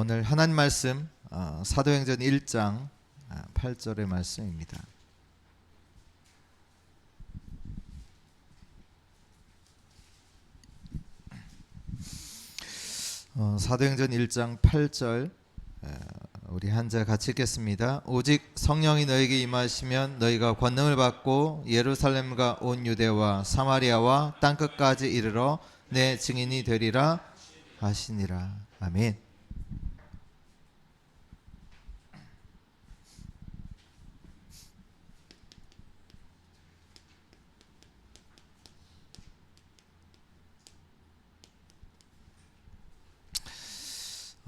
오늘 하나님 말씀 어, 사도행전 1장 8절의 말씀입니다. 어, 사도행전 1장 8절 어, 우리 한자 같이 읽겠습니다. 오직 성령이 너에게 임하시면 너희가 권능을 받고 예루살렘과 온 유대와 사마리아와 땅 끝까지 이르러 내 증인이 되리라 하시니라. 아멘.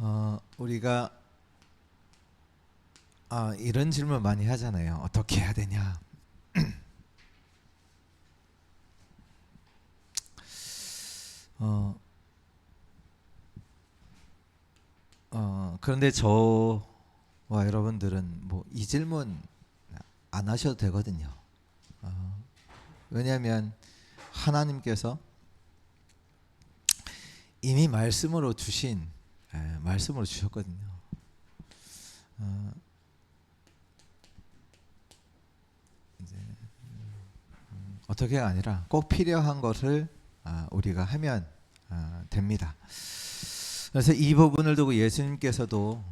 어, 우리가 아, 이런 질문 많이 하잖아요. 어떻게 해야 되냐? 어, 어, 그런데 저와 여러분들은 뭐 이 질문 안 하셔도 되거든요. 어, 왜냐하면 하나님께서 이미 말씀으로 주신 예, 말씀으로 주셨거든요. 어, 이제 음, 어떻게가 아니라 꼭 필요한 것을 아, 우리가 하면 아, 됩니다. 그래서 이 부분을 두고 예수님께서도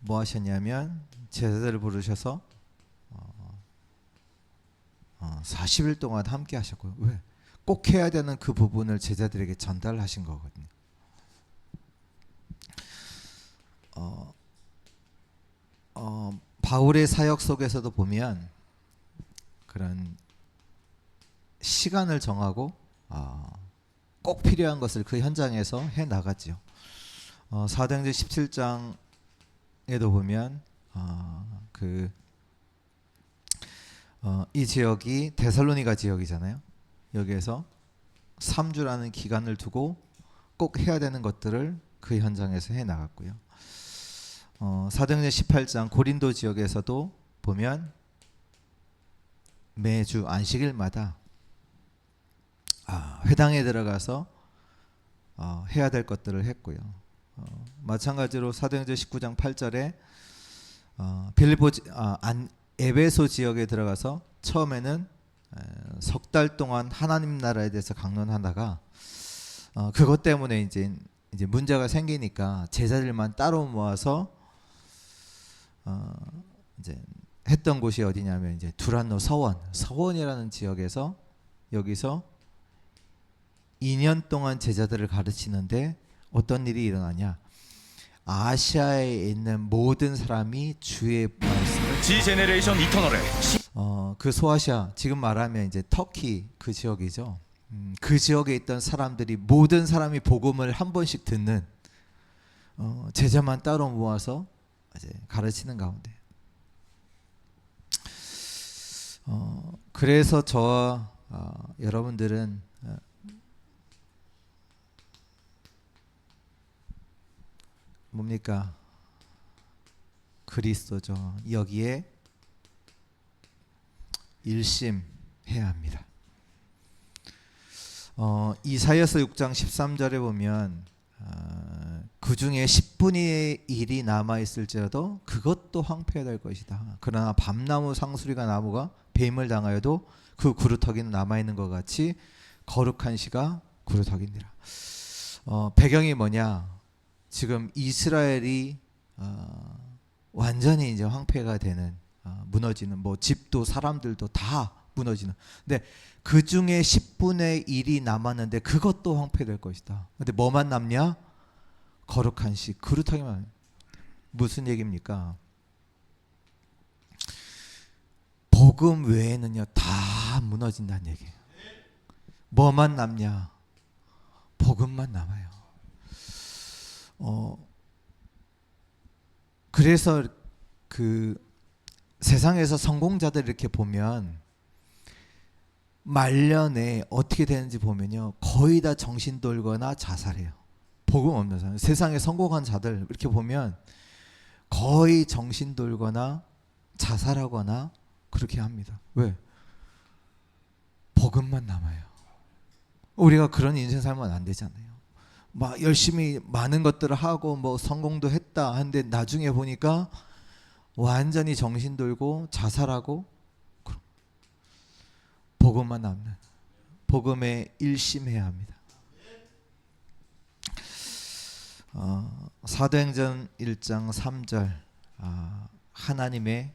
뭐 하셨냐면 제자들을 부르셔서 어, 어, 40일 동안 함께 하셨고요. 왜? 꼭 해야 되는 그 부분을 제자들에게 전달하신 거거든요. 어, 어, 바울의 사역 속에서도 보면 그런 시간을 정하고 어, 꼭 필요한 것을 그 현장에서 해 나가지요. 어, 사도행전 17장에도 보면 어, 그 어, 이 지역이 데살로니가 지역이잖아요. 여기에서 3주라는 기간을 두고 꼭 해야 되는 것들을 그 현장에서 해 나갔고요. 어, 사도행전 18장 고린도 지역에서도 보면 매주 안식일마다 아, 회당에 들어가서 어, 해야 될 것들을 했고요. 어, 마찬가지로 사도행전 19장 8절에 어, 빌보 지- 아, 안, 에베소 지역에 들어가서 처음에는 석 달 동안 하나님 나라에 대해서 강론하다가 어, 그것 때문에 이제 이제 문제가 생기니까 제자들만 따로 모아서 어, 이제 했던 곳이 어디냐면 이제 두란노 서원 서원이라는 지역에서 여기서 2년 동안 제자들을 가르치는데 어떤 일이 일어나냐 아시아에 있는 모든 사람이 주의 말씀을 G 제네레이션 이터널의 어, 그 소아시아 지금 말하면 이제 터키 그 지역이죠. 음, 그 지역에 있던 사람들이 모든 사람이 복음을 한 번씩 듣는 어, 제자만 따로 모아서 이제 가르치는 가운데. 어, 그래서 저와 어, 여러분들은 어, 뭡니까 그리스도죠. 여기에 일심해야 합니다. 어, 이사야서 6장 13절에 보면 어, 그 중에 10분의 1이 남아 있을지라도 그것도 황폐될 것이다. 그러나 밤나무 상수리가 나무가 뱀을 당하여도 그 구루터기는 남아 있는 것 같이 거룩한 시가 구루터기니라. 어, 배경이 뭐냐? 지금 이스라엘이 어, 완전히 이제 황폐가 되는 어, 무너지는 뭐 집도 사람들도 다 무너지는. 근데 그 중에 10분의 1이 남았는데 그것도 황폐될 것이다. 근데 뭐만 남냐? 거룩한 시 그렇다기만 무슨 얘기입니까? 복음 외에는요 다 무너진다는 얘기예요. 뭐만 남냐? 복음만 남아요. 어 그래서 그 세상에서 성공자들 이렇게 보면 말년에 어떻게 되는지 보면요 거의 다 정신 돌거나 자살해요. 복음 없는 사람 세상에 성공한 자들 이렇게 보면 거의 정신 돌거나 자살하거나 그렇게 합니다. 왜? 복음만 남아요. 우리가 그런 인생 살면 안 되잖아요. 막 열심히 많은 것들을 하고 뭐 성공도 했다 하는데 나중에 보니까 완전히 정신 돌고 자살하고 복음만 남는 복음에 일심해야 합니다. 어, 사도행전 1장 3절 아, 하나님의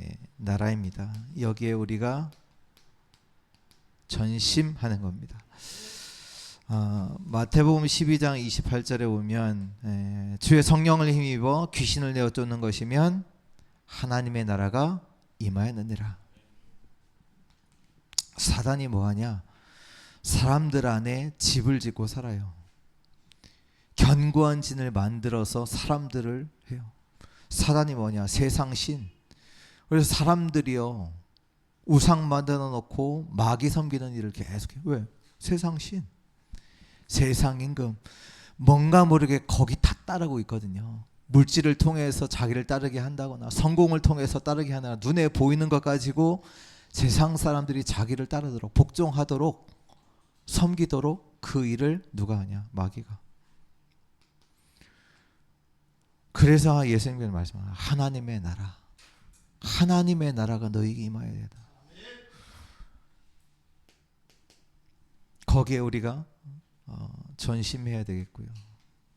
예, 나라입니다. 여기에 우리가 전심하는 겁니다. 아, 마태복음 12장 28절에 보면 에, 주의 성령을 힘입어 귀신을 내어 쫓는 것이면 하나님의 나라가 임하였느니라. 사단이 뭐하냐? 사람들 안에 집을 짓고 살아요. 견고한 진을 만들어서 사람들을 해요. 사단이 뭐냐? 세상 신. 그래서 사람들이요 우상 만들어 놓고 마귀 섬기는 일을 계속해요. 왜? 세상 신. 세상 임금 뭔가 모르게 거기 다 따르고 있거든요. 물질을 통해서 자기를 따르게 한다거나 성공을 통해서 따르게 하나 눈에 보이는 것 가지고 세상 사람들이 자기를 따르도록 복종하도록 섬기도록 그 일을 누가 하냐 마귀가 그래서 예수님께서 말씀하는 하나님의 나라 하나님의 나라가 너희에게 임하여야 된다 거기에 우리가 어, 전심해야 되겠고요.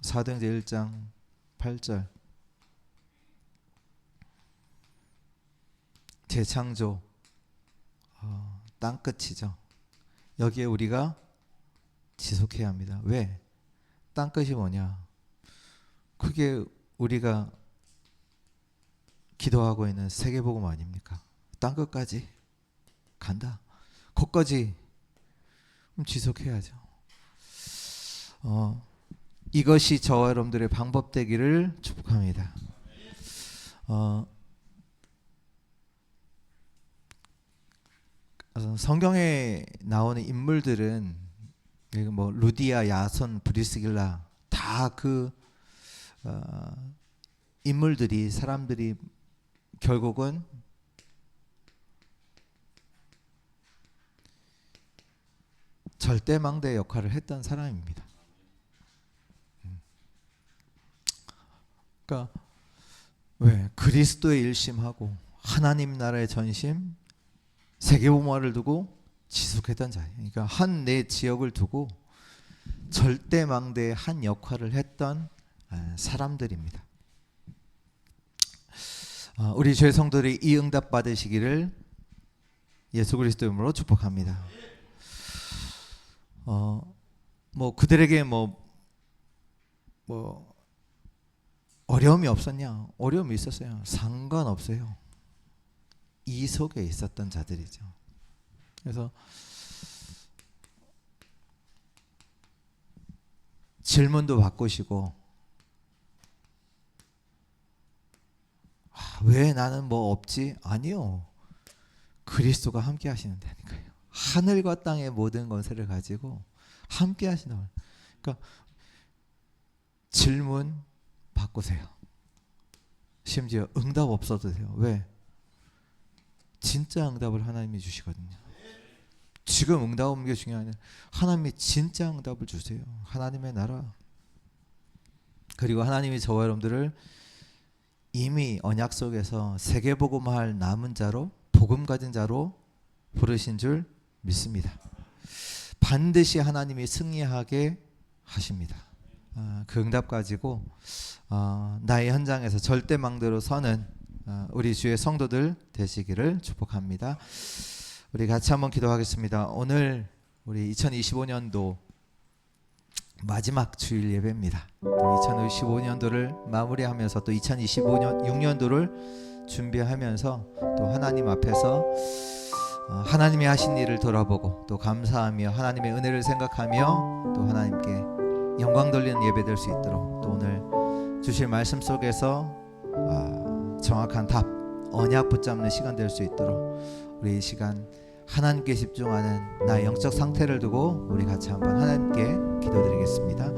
사도행전 1장 8절 재창조 어, 땅끝이죠. 여기에 우리가 지속해야 합니다. 왜? 땅끝이 뭐냐? 그게 우리가 기도하고 있는 세계복음 아닙니까? 땅 끝까지 간다. 거기까지 그럼 지속해야죠. 어, 이것이 저와 여러분들의 방법 되기를 축복합니다. 어, 어, 성경에 나오는 인물들은 뭐 루디아, 야손, 브리스길라 다 그 어, 인물들이 사람들이 결국은 절대망대 역할을 했던 사람입니다. 음. 그러니까 왜 그리스도의 일심하고 하나님 나라의 전심 세계복음화를 두고 지속했던 자예요. 그러니까 한 내 지역을 두고 절대망대의 한 역할을 했던 아, 사람들입니다. 아, 우리 죄 성도들이 이 응답 받으시기를 예수 그리스도 이름으로 축복합니다. 어, 뭐 그들에게 뭐, 뭐, 어려움이 없었냐? 어려움이 있었어요. 상관없어요. 이 속에 있었던 자들이죠. 그래서 질문도 바꾸시고, 아, 왜 나는 뭐 없지? 아니요. 그리스도가 함께 하시는다니까요. 하늘과 땅의 모든 권세를 가지고 함께 분. 그러니까 질문 바꾸세요. 심지어 응답 없어도 돼요. 왜? 진짜 응답을 하나님이 주시거든요. 지금 응답 없는 게 중요한 게 하나님이 진짜 응답을 주세요. 하나님의 나라. 그리고 하나님이 저와 여러분들을 이미 언약 속에서 세계 복음할 남은 자로 복음 가진 자로 부르신 줄 믿습니다. 반드시 하나님이 승리하게 하십니다. 아, 그 응답 가지고 어, 나의 현장에서 절대 망대로 서는 어, 우리 주의 성도들 되시기를 축복합니다. 우리 같이 한번 기도하겠습니다. 오늘 우리 2025년도 마지막 주일 예배입니다. 또 2025년도를 마무리하면서 또 2025년 6년도를 준비하면서 또 하나님 앞에서 어, 하나님이 하신 일을 돌아보고 또 감사하며 하나님의 은혜를 생각하며 또 하나님께 영광 돌리는 예배 될 수 있도록 또 오늘 주실 말씀 속에서 아, 정확한 답 언약 붙잡는 시간 될 수 있도록 우리 이 시간 하나님께 집중하는 나의 영적 상태를 두고 우리 같이 한번 하나님께 기도드리겠습니다.